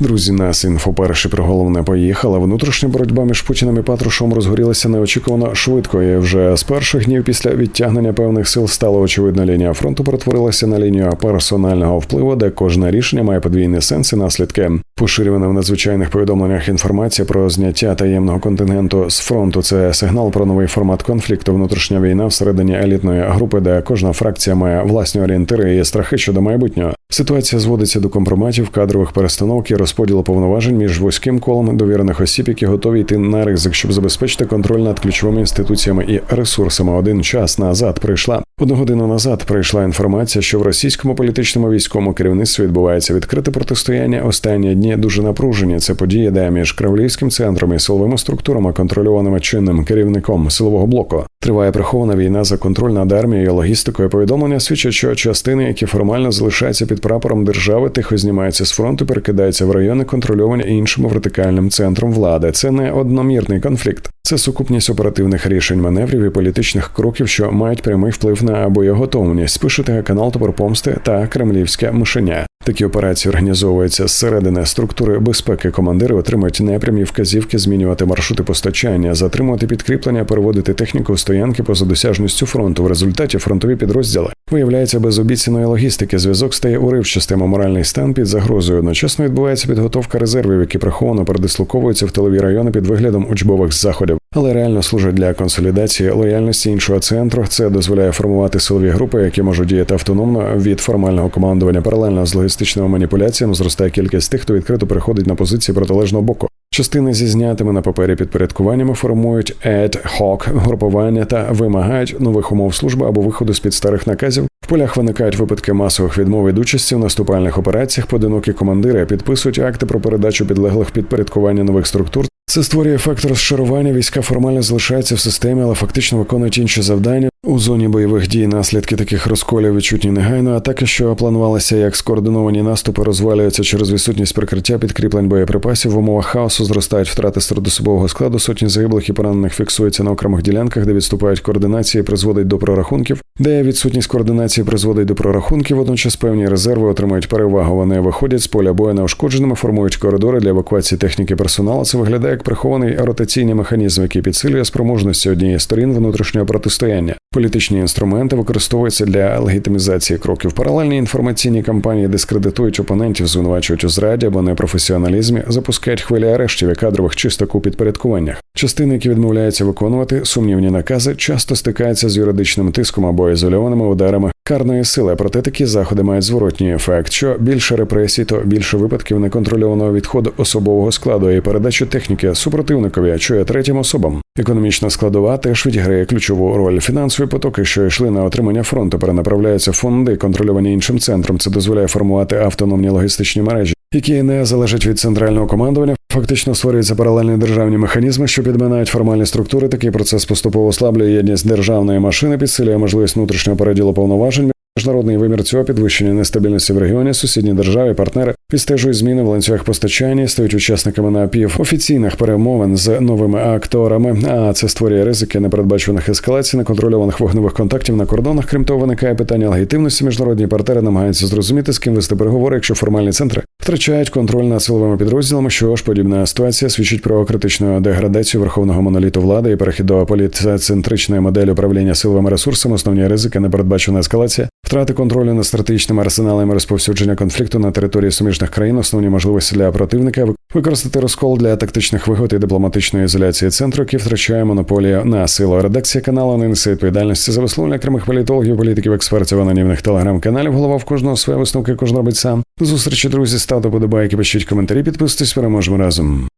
Друзі, нас інфо перший про головне поїхала. Внутрішня боротьба між Путіним і Патрушем розгорілася неочікувано швидко. І вже з перших днів після відтягнення певних сил стало очевидно, лінія фронту перетворилася на лінію персонального впливу, де кожне рішення має подвійні сенси, наслідки. Поширювана в надзвичайних повідомленнях інформація про зняття таємного контингенту з фронту. Це сигнал про новий формат конфлікту. Внутрішня війна всередині елітної групи, де кожна фракція має власні орієнтири і страхи щодо майбутнього. Ситуація зводиться до компроматів, кадрових перестановок і розподілу повноважень між вузьким колом довірених осіб, які готові йти на ризик, щоб забезпечити контроль над ключовими інституціями і ресурсами. Один час назад прийшла одну годину назад. Прийшла інформація, що в російському політичному військовому керівництві відбувається відкрите протистояння. Останні дні дуже напружені. Це подія, де між кремлівським центром і силовими структурами, контрольованими чинним керівником силового блоку, триває прихована війна за контроль над армією і логістикою. Повідомлення свідчать, що частини, які формально залишаються під прапором держави, тихо знімається з фронту, перекидається в райони, контрольовані іншим вертикальним центром влади. Це не одномірний конфлікт. Це сукупність оперативних рішень, маневрів і політичних кроків, що мають прямий вплив на боєготовність. Пишете канал Топор Помсти та Кремлівське мишеня. Такі операції організовуються зсередини структури безпеки. Командири отримують непрямі вказівки змінювати маршрути постачання, затримувати підкріплення, переводити техніку в стоянки поза досяжністю фронту. В результаті фронтові підрозділи виявляється без обіцяної логістики. Зв'язок стає уривчастим, а моральний стан під загрозою. Одночасно відбувається підготовка резервів, які приховано передислоковуються в тилові райони під виглядом учбових заходів, але реально служать для консолідації лояльності іншого центру. Це дозволяє формувати силові групи, які можуть діяти автономно від формального командування. Паралельно з логістичними маніпуляціями зростає кількість тих, хто відкрито переходить на позиції протилежного боку. Частини зі знятими на папері підпорядкуваннями формують ad hoc групування та вимагають нових умов служби або виходу з під старих наказів. В полях виникають випадки масових відмов від участі в наступальних операціях. Поодинокі командири підписують акти про передачу підлеглих підпорядкування нових структур. Це створює фактор розшарування. Війська формально залишаються в системі, але фактично виконують інші завдання. У зоні бойових дій наслідки таких розколів відчутні негайно. Атаки, що планувалися як скоординовані наступи, розвалюються через відсутність прикриття підкріплень боєприпасів. В умовах хаосу зростають втрати середособового складу. Сотні загиблих і поранених фіксуються на окремих ділянках, де відступають координації, призводить до прорахунків, де відсутність координації призводить до прорахунків. Водночас певні резерви отримують перевагу. Вони виходять з поля бою неушкодженими, формують коридори для евакуації техніки персоналу. Це виглядає як прихований ротаційний механізм, який підсилює спроможності однієї сторін внутрішнього протистояння. Політичні інструменти використовуються для легітимізації кроків. Паралельні інформаційні кампанії дискредитують опонентів, звинувачують у зраді або непрофесіоналізмі, запускають хвилі арештів і кадрових чисток у підпорядкуваннях. Частини, які відмовляються виконувати сумнівні накази, часто стикаються з юридичним тиском або ізольованими ударами карної сили. Проте такі заходи мають зворотній ефект. Що більше репресій, то більше випадків неконтрольованого відходу особового складу і передачі техніки супротивникові, що третім особам. Економічна складова теж відіграє ключову роль. Фінансові потоки, що йшли на отримання фронту, перенаправляються в фонди, контрольовані іншим центром. Це дозволяє формувати автономні логістичні мережі, які не залежать від центрального командування. Фактично створюються паралельні державні механізми, що підминають формальні структури. Такий процес поступово ослаблює єдність державної машини, підсилює можливість внутрішнього переділу повноважень. Міжнародний вимір цього підвищення нестабільності в регіоні, сусідні держави, партнери відстежують зміни в ланцюгах постачання, стають учасниками напівофіційних перемовин з новими акторами. А це створює ризики непередбачуваних ескалацій, неконтрольованих вогневих контактів на кордонах. Крім того, виникає питання легітимності. Міжнародні партнери намагаються зрозуміти, з ким вести переговори, якщо формальні центри втрачають контроль над силовими підрозділами. Що ж подібна ситуація свідчить про критичну деградацію верховного моноліту влади і перехід до політцентричної моделі управління силовими ресурсами. Основні ризики непередбачена ескалація. Втрати контролю над стратегічними арсеналами розповсюдження конфлікту на території суміжних країн, основні можливості для противника, використати розкол для тактичних вигод і дипломатичної ізоляції центру, який втрачає монополію на силу. Редакція каналу не несе відповідальності за висловлення окремих політологів, політиків, експертів, анонімних телеграм-каналів. Голова в кожного своє висновки, кожен робить сам. До зустрічі, друзі, ставте подобайки, пишіть коментарі, підписуйтесь, переможемо разом.